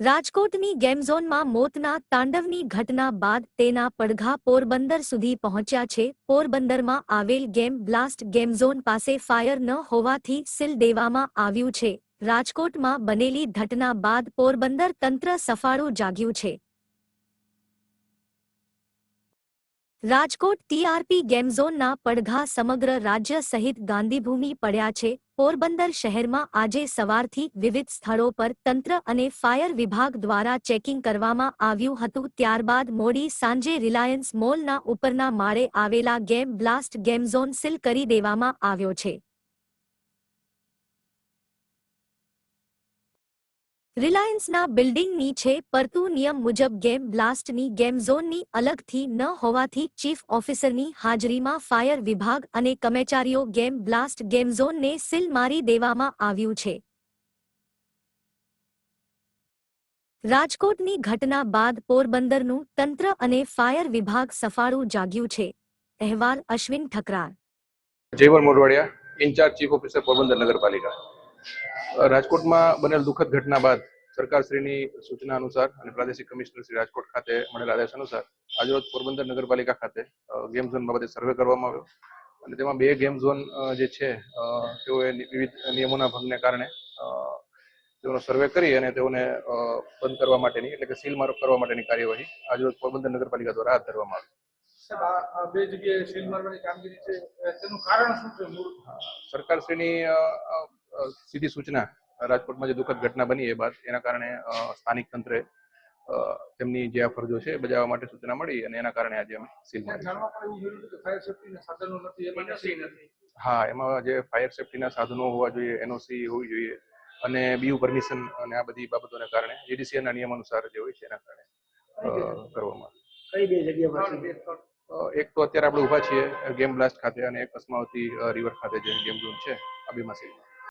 રાજકોટની ગેમઝોનમાં મોતના તાંડવની ઘટના બાદ તેના પડઘા પોરબંદર સુધી પહોંચ્યા છે. પોરબંદરમાં આવેલ ગેમ બ્લાસ્ટ ગેમઝોન પાસે ફાયર ન હોવાથી સીલ દેવામાં આવ્યું છે. રાજકોટમાં બનેલી ઘટના બાદ પોરબંદર તંત્ર સફાળું જાગ્યું છે. રાજકોટ ટીઆરપી ગેમઝોનના પડઘા સમગ્ર રાજ્ય સહિત ગાંધીભૂમિ પડ્યા છે. પોરબંદર શહેરમાં આજે સવારથી વિવિધ સ્થળો પર તંત્ર અને ફાયર વિભાગ દ્વારા ચેકિંગ કરવામાં આવ્યું હતું. ત્યારબાદ મોડી સાંજે રિલાયન્સ મોલના ઉપરના માળે આવેલા ગેમ બ્લાસ્ટ ગેમઝોન સીલ કરી દેવામાં આવ્યો છે. રિલાયન્સના બિલ્ડિંગ નીચે પરતુ નિયમ મુજબ ગેમ બ્લાસ્ટની ગેમ ઝોનની અલગથી ન હોવાથી ચીફ ઓફિસરની હાજરીમાં ફાયર વિભાગ અને કર્મચારીઓ ગેમ બ્લાસ્ટ ગેમ ઝોનને સીલ મારી દેવામાં આવ્યું છે. રાજકોટની ઘટના બાદ પોરબંદરનું તંત્ર અને ફાયર વિભાગ સફાળું જાગ્યું છે. અહેવાલ Ashwin Thakrar. Jayvar Morvadiya in-charge chief officer Porbandar નગરપાલિકા. રાજકોટમાં બનેલ દુઃખદ ઘટના બાદ સરકારશ્રીની સૂચના અનુસાર અને પ્રાદેશિક કમિશનર શ્રી રાજકોટ ખાતે મળેલા આદેશ અનુસાર આજરોજ પોરબંદર નગરપાલિકા ખાતે ગેમ ઝોન બાબતે સર્વે કરવામાં આવ્યો. અને તેમાં બે ગેમ ઝોન જે છે તેઓએ વિવિધ નિયમોના ભંગને કારણે તેઓનો સર્વે કરી અને તેઓને બંધ કરવા માટેની એટલે કે સીલ મારો કરવા માટેની કાર્યવાહી આજરોજ પોરબંદર નગરપાલિકા દ્વારા હાથ ધરવામાં આવી. સાહેબ આ આ બે જગ્યાએ સીલ મારવાની કામગીરી છે તેનું કારણ શું છે? સરકારશ્રીની સીધી સૂચના રાજકોટમાં જે દુઃખદ ઘટના બની એ બાદ એના કારણે સ્થાનિક તંત્રે તેમની જે આ ફરજો છે બજાવવા માટે સૂચના મળી અને એના કારણે આજે અમે સીલ મારી હા એમાં જે ફાયર સેફટીના સાધનો હોવા જોઈએ એનઓસી હોવી જોઈએ અને બીયુ પરમિશન અને આ બધી બાબતોને કારણે જીડીસીએના નિયમ અનુસાર જે હોય છે એના કારણે કરવામાં કઈ બે જગ્યા એક તો અત્યારે આપણે ઊભા છીએ ગેમ બ્લાસ્ટ ખાતે અને એક અસ્માવતી રિવર ખાતે જે ગેમ ઝોન છે આ બેમાં સીલ